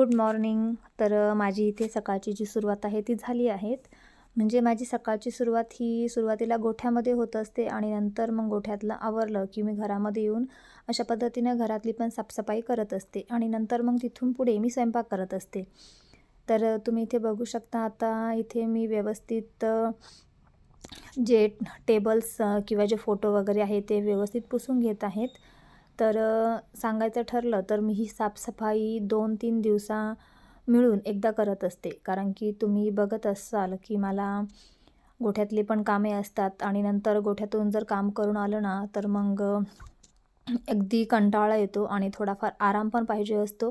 Good morning. तर माझी इथे सकाळची जी सुरुवात आहे ती झाली आहेत. म्हणजे माझी सकाळची सुरुवात ही सुरुवातीला गोठ्यामध्ये होत असते आणि नंतर मग गोठ्यातलं आवरलं की मी घरामध्ये येऊन अशा पद्धतीनं घरातली पण साफसफाई करत असते आणि नंतर मग तिथून पुढे मी स्वयंपाक करत असते. तर तुम्ही इथे बघू शकता आता इथे मी व्यवस्थित जे टेबल्स किंवा जे फोटो वगैरे आहे ते व्यवस्थित पुसून घेत आहेत. तर सांगायचं ठरलं तर मी ही साफसफाई दोन तीन दिवसा मिळून एकदा करत असते. कारण की तुम्ही बघत असाल की मला गोठ्यातली पण कामे असतात आणि नंतर गोठ्यातून जर काम करून आलं ना तर मग अगदी कंटाळा येतो आणि थोडाफार आराम पण पाहिजे असतो.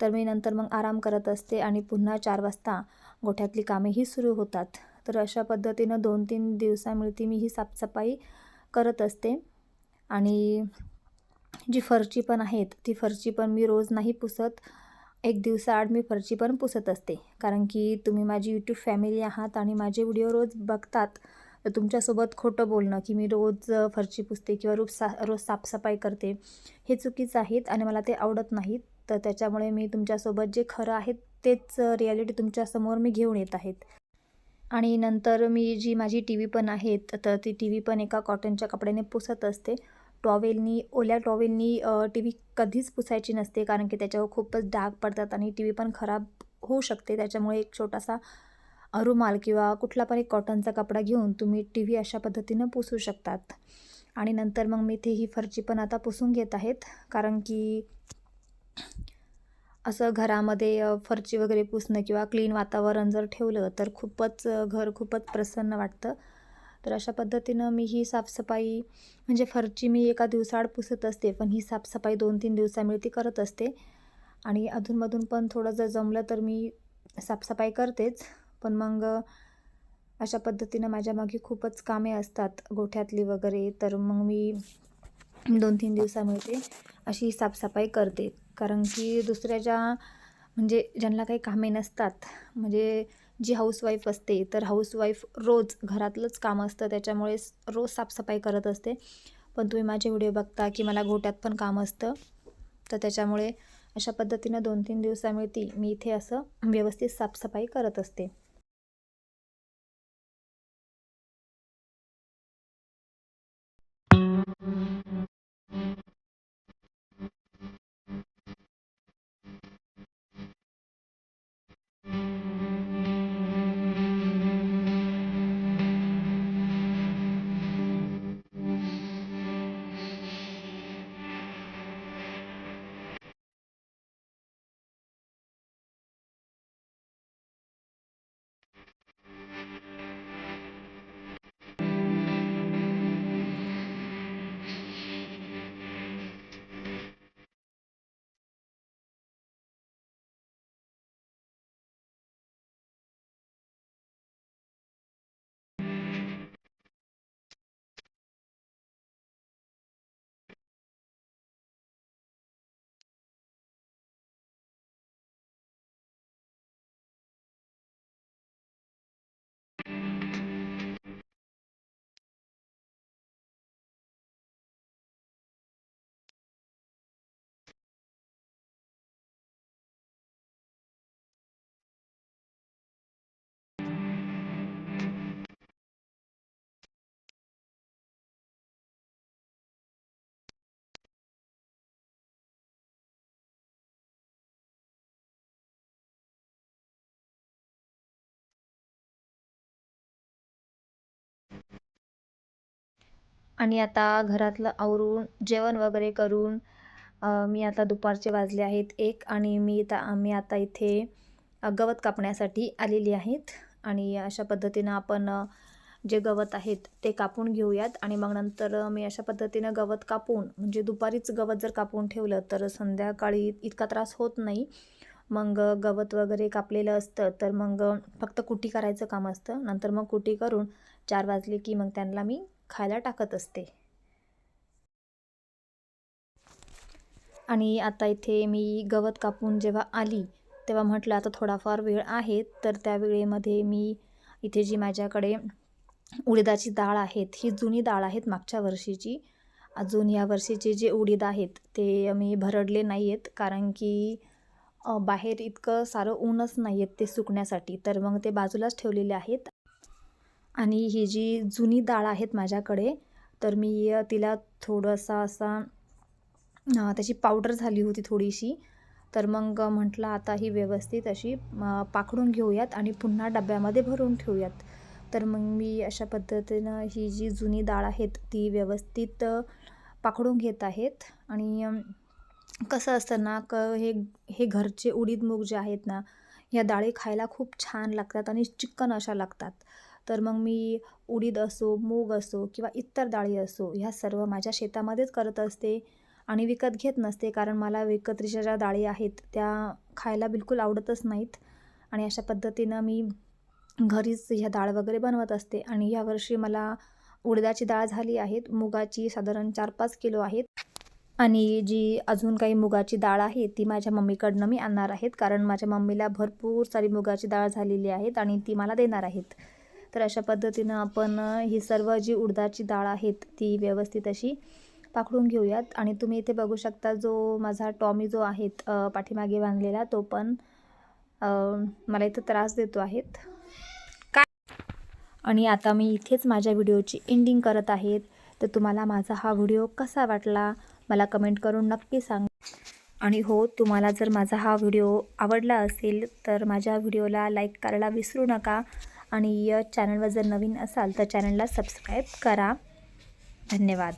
तर मी नंतर मग आराम करत असते आणि पुन्हा चार वाजता गोठ्यातली कामेही सुरू होतात. तर अशा पद्धतीनं दोन तीन दिवसामिळती मी ही साफसफाई करत असते. आणि जी फरची पण आहेत ती फरची पण मी रोज नाही पुसत. एक दिवसाआड मी फरची पण पुसत असते. कारण की तुम्ही माझी यूट्यूब फॅमिली आहात आणि माझे व्हिडिओ रोज बघतात. तर तुमच्यासोबत खोटं बोलणं की मी रोज फरची पुसते किंवा रोज सा रोज साफसफाई करते हे चुकीचं आहेत आणि मला ते आवडत नाहीत. तर त्याच्यामुळे मी तुमच्यासोबत जे खरं आहे तेच रिॲलिटी तुमच्यासमोर मी घेऊन येत आहेत. आणि नंतर मी जी माझी टी व्ही पण आहेत तर ती टी व्ही पण एका कॉटनच्या कपड्याने पुसत असते. टॉवेलनी ओल्या टॉवेलनी टी व्ही कधीच पुसायची नसते कारण की त्याच्यावर खूपच डाग पडतात आणि टी व्ही पण खराब होऊ शकते. त्याच्यामुळे एक छोटासा रुमाल किंवा कुठला पण एक कॉटनचा कपडा घेऊन तुम्ही टी व्ही अशा पद्धतीनं पुसू शकतात. आणि नंतर मग मी ते ही फरची पण आता पुसून घेत आहेत कारण की असं घरामध्ये फरची वगैरे पुसणं किंवा क्लीन वातावरण जर ठेवलं तर खूपच घर खूपच प्रसन्न वाटतं. तर अशा पद्धतीनं मी ही साफसफाई म्हणजे फरची मी एका दिवसाआड पुसत असते पण ही साफसफाई दोन तीन दिवसामिळती करत असते. आणि अधूनमधून पण थोडं जर जमलं तर मी साफसफाई करतेच. पण मग अशा पद्धतीनं माझ्या मागे खूपच कामे असतात गोठ्यातली वगैरे. तर मग मी दोन तीन दिवसामिळते अशी साफसफाई करते. कारण की दुसऱ्या ज्या म्हणजे ज्यांना काही कामे नसतात म्हणजे जी हाऊसवाईफ असते तर हाऊसवाईफ रोज घरातलंच काम असतं त्याच्यामुळे रोज साफसफाई करत असते. पण तुम्ही माझे व्हिडिओ बघता की मला घोट्यात पण काम असतं. तर त्याच्यामुळे अशा पद्धतीनं दोन तीन दिवसामिळती मी इथे असं व्यवस्थित साफसफाई करत असते. आणि आता घरातलं आवरून जेवण वगैरे करून मी आता दुपारचे वाजले आहेत एक आणि मी इथं मी आता इथे गवत कापण्यासाठी आलेली आहेत. आणि अशा पद्धतीनं आपण जे गवत आहेत ते कापून घेऊयात. आणि मग नंतर मी अशा पद्धतीनं गवत कापून म्हणजे दुपारीच गवत जर कापून ठेवलं तर संध्याकाळी इतका त्रास होत नाही. मग गवत वगैरे कापलेलं असतं तर मग फक्त कुटी करायचं काम असतं. नंतर मग कुटी करून चार वाजले की मग त्यांना मी खायला टाकत असते. आणि आता इथे मी गवत कापून जेव्हा आली तेव्हा म्हटलं आता थोडाफार वेळ आहे. तर त्या वेळेमध्ये मी इथे जी माझ्याकडे उडीदाची डाळ आहेत ही जुनी डाळ आहेत मागच्या वर्षीची. अजून या वर्षीचे जे उडीद आहेत ते मी भरडले नाही आहेत कारण की बाहेर इतकं सारं ऊनच नाही आहेत ते सुकण्यासाठी. तर मग ते बाजूलाच ठेवलेले आहेत. आणि ही जी जुनी डाळ आहेत माझ्याकडे तर मी तिला थोडंसा असा त्याची पावडर झाली होती थोडीशी. तर मग म्हटलं आता ही व्यवस्थित अशी पाखडून घेऊयात आणि पुन्हा डब्यामध्ये भरून ठेवूयात. तर मग मी अशा पद्धतीनं ही जी जुनी डाळ आहेत ती व्यवस्थित पाखडून घेत आहेत. आणि कसं असतं ना क हे हे घरचे उडीद मूग जे आहेत ना ह्या डाळी खायला खूप छान लागतात आणि चिकन अशा लागतात. तर मग मी उडीद असो मूग असो किंवा इतर डाळी असो ह्या सर्व माझ्या शेतामध्येच करत असते आणि विकत घेत नसते कारण मला विकत्रीच्या ज्या डाळी आहेत त्या खायला बिलकुल आवडतच नाहीत. आणि अशा पद्धतीनं मी घरीच ह्या डाळ वगैरे बनवत असते. आणि यावर्षी मला उडदाची डाळ झाली आहेत. मुगाची साधारण चार पाच किलो आहेत. आणि जी अजून काही मुगाची डाळ आहे ती माझ्या मम्मीकडनं मी आणणार आहेत. कारण माझ्या मम्मीला भरपूर सारी मुगाची डाळ झालेली आहेत आणि ती मला देणार आहेत. तर अशा पद्धतीनं आपण ही सर्व जी उडदाची डाळ आहेत ती व्यवस्थित अशी पाखडून घेऊयात. आणि तुम्ही इथे बघू शकता जो माझा टॉमी जो आहेत पाठीमागे बांधलेला तो पण मला इथं त्रास देतो आहेत. काय? आणि आता मी इथेच माझ्या व्हिडिओची एंडिंग करत आहेत. तर तुम्हाला माझा हा व्हिडिओ कसा वाटला मला कमेंट करून नक्की सांग. आणि हो तुम्हाला जर माझा हा व्हिडिओ आवडला असेल तर माझ्या व्हिडिओला लाईक करायला विसरू नका. आणि चॅनलवर जर नवीन असाल तर चॅनलला सबस्क्राईब करा. धन्यवाद.